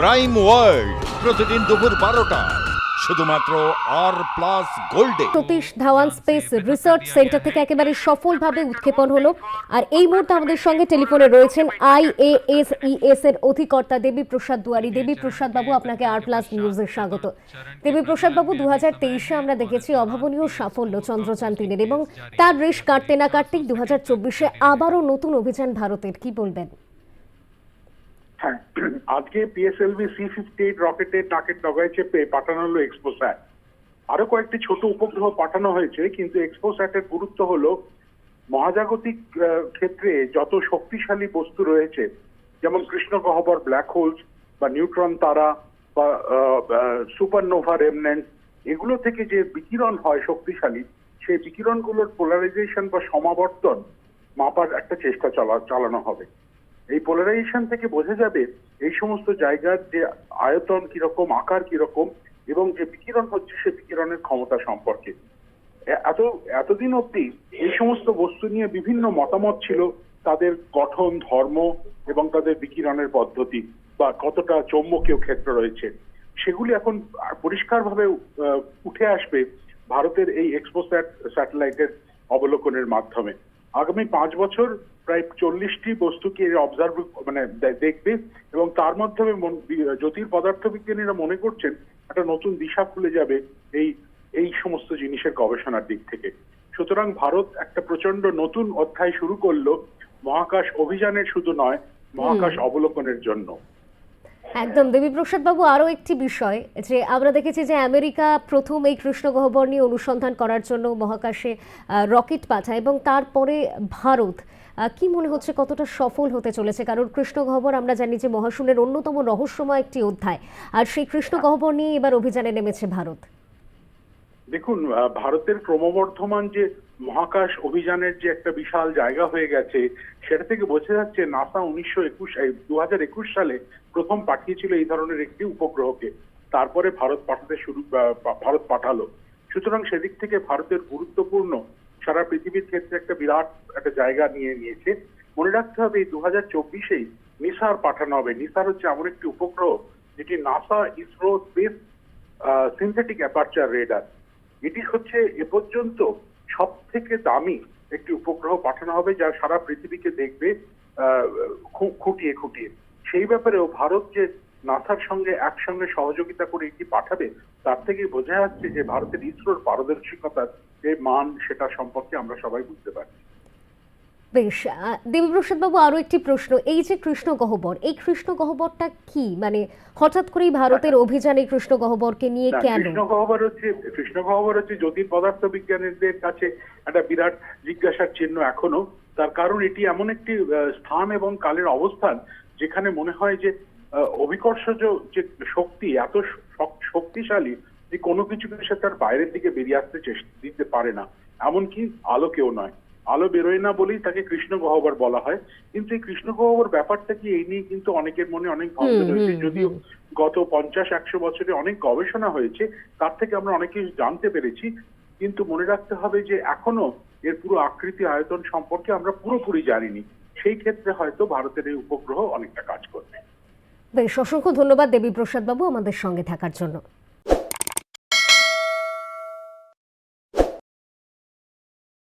Crime world প্রতিদিন দুপুর বারোটা। শুধুমাত্র আর plus গোল্ডে Satish Dhawan space research centre থেকে একেবারে সফলভাবে উৎক্ষেপণ হলো। আর এই মুহূর্তে আমাদের সঙ্গে টেলিফোনে রয়েছেন আইএএসইএস এর অধিকর্তা দেবী প্রসাদ দুয়ারি। দেবী প্রসাদ বাবু, আপনাকে আর প্লাস নিউজে স্বাগত। দেবী প্রসাদ বাবু দু হাজার তেইশে আমরা দেখেছি অভাবনীয় সাফল্য চন্দ্রযান তিনের এবং তার রেশ কাটতে না কাটতেই দু হাজার চব্বিশে আবারও নতুন অভিযান ভারতের। কি বলবেন? আজকে পিএসএলভি সি ফিফটি এইট রকেটের টাকের ডগায় চেপে পাঠানো হলো এক্সপোস্যাট আরও কয়েকটি ছোট উপগ্রহ পাঠানো হয়েছে, কিন্তু এক্সপোস্যাটের গুরুত্ব হলো মহাজাগতিক ক্ষেত্রে যত শক্তিশালী বস্তু রয়েছে, যেমন কৃষ্ণ গহ্বর ব্ল্যাক হোলস বা নিউট্রন তারা বা সুপারনোভা রেমনেন্ট এগুলো থেকে যে বিকিরণ হয় শক্তিশালী, সেই বিকিরণগুলোর পোলারাইজেশন বা সমাবর্তন মাপার একটা চেষ্টা চলা চালানো হবে। এই পোলারাইজেশন থেকে বোঝা যাবে এই সমস্ত জায়গার যে আয়তন কীরকম, আকার কীরকম এবং যে বিকিরণ হচ্ছে সে বিকিরণের ক্ষমতা সম্পর্কে। এত, এতদিন অব্দি এই সমস্ত বস্তু নিয়ে বিভিন্ন মতামত ছিল তাদের গঠন, ধর্ম এবং তাদের বিকিরণের পদ্ধতি বা কতটা চৌম্বকীয় ক্ষেত্র রয়েছে। সেগুলি এখন পরিষ্কারভাবে উঠে আসবে ভারতের এই এক্সপোস্যাট স্যাটেলাইটের অবলোকনের মাধ্যমে। আগামী পাঁচ বছর প্রায় চল্লিশটি বস্তুকে অবজার্ভ মানে দেখবে এবং তার মাধ্যমে জ্যোতির পদার্থবিজ্ঞানীরা মনে করছেন একটা নতুন দিশা খুলে যাবে এই এই সমস্ত জিনিসের গবেষণার দিক থেকে। সুতরাং ভারত একটা প্রচণ্ড নতুন অধ্যায় শুরু করল। মহাকাশ অভিযানের শুধু নয় মহাকাশ অবলোকনের জন্য। একদম। দেবীপ্রসাদ বাবু আরও একটি বিষয় যে আমরা দেখেছি যে আমেরিকা প্রথম এই কৃষ্ণ গহ্বর নিয়ে অনুসন্ধান করার জন্য মহাকাশে রকেট পাঠায় এবং তারপরে ভারত কি মনে হচ্ছে কতটা সফল হতে চলেছে? কারণ কৃষ্ণ গহ্বর আমরা জানি যে মহাশূন্যের অন্যতম রহস্যময় একটি অধ্যায়। আর সেই কৃষ্ণ গহ্বর নিয়ে এবার অভিযানে নেমেছে ভারত। দেখুন ভারতের ক্রমবর্ধমান যে মহাকাশ অভিযানের যে একটা বিশাল জায়গা হয়ে গেছে, সেটা থেকে বোঝা যাচ্ছে নাসা উনিশশো একুশ দু হাজার একুশ সালে প্রথম পাঠিয়েছিল এই ধরনের একটি উপগ্রহকে। তারপরে ভারত পাঠাতে শুরু ভারত পাঠালো। সুতরাং সেদিক থেকে ভারতের গুরুত্বপূর্ণ সারা পৃথিবীর ক্ষেত্রে একটা বিরাট একটা জায়গা নিয়ে নিয়েছে। মনে রাখতে হবে, এই দু হাজার চব্বিশেই নিসার পাঠানো হবে। নিসার হচ্ছে এমন একটি উপগ্রহ, যেটি NASA ISRO space synthetic aperture radar. এটি হচ্ছে এ পর্যন্ত সব থেকে দামি একটি উপগ্রহ পাঠানো হবে যা সারা পৃথিবীকে দেখবে খুঁটিয়ে খুঁটিয়ে। সেই ব্যাপারেও ভারত যে নাসার সঙ্গে একসঙ্গে সহযোগিতা করে এটি পাঠাবে, তার থেকে বোঝা যাচ্ছে যে ভারতের ইসরোর পারদর্শিকতার যে মান, সেটা সম্পর্কে আমরা সবাই বুঝতে পারছি। বেশ আহ, দেবীপ্রসাদ বাবু আরও একটি প্রশ্ন এই যে কৃষ্ণ গহ্বর এই কৃষ্ণ গহ্বরটা কি? মানে হঠাৎ করেই ভারতের অভিযান এই কৃষ্ণ গহ্বরকে নিয়ে কেন? কৃষ্ণ গহ্বর হচ্ছে কৃষ্ণ গহ্বর হচ্ছে জ্যোতির পদার্থ বিজ্ঞানীদের কাছে একটা বিরাট জিজ্ঞাসার চিহ্ন এখনও। তার কারণ এটি এমন একটি স্থান এবং কালের অবস্থান যেখানে মনে হয় যে অভিকর্ষজ যে শক্তি এত শক্তিশালী যে কোনো কিছুকে সে তার বাইরের দিকে বেরিয়ে আসতে চেষ্টা দিতে পারে না। এমনকি আলোকেও নয়। আলো বেরোয় না বলেই তাকে কৃষ্ণ গহ্বর বলা হয়। কিন্তু এই কৃষ্ণ গহ্বর ব্যাপারটা কি এই নিয়ে কিন্তু অনেকের মনে অনেক ভাবনা রয়েছে। যদিও গত পঞ্চাশ একশো বছরে অনেক গবেষণা হয়েছে তার থেকে আমরা অনেক কিছু জানতে পেরেছি। কিন্তু মনে রাখতে হবে যে এখনও এর পুরো আকৃতি আয়তন সম্পর্কে আমরা পুরোপুরি জানিনি। সেই ক্ষেত্রে হয়তো ভারতের এই উপগ্রহ অনেকটা কাজ করবে। বেশ অসংখ্য ধন্যবাদ দেবীপ্রসাদ বাবু আমাদের সঙ্গে থাকার জন্য।